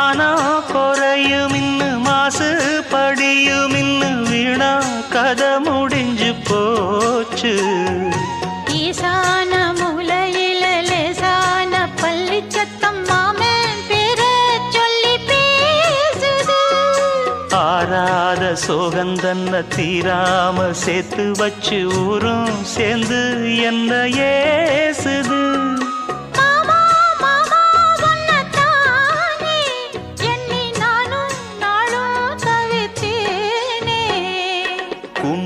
ஆனா குறையும் இன்னு மாசு படியும் இன்னு வீணா கதை முடிஞ்சு போச்சு. ஈசான மூலையில லேசான பள்ளி சத்தம் மாமன் பேர சொல்லி பேசுது. ஆறாத சோகந்தன்ன தீராம சேர்த்து வச்சு ஊரும் சேர்ந்து என்ன ஏசுது.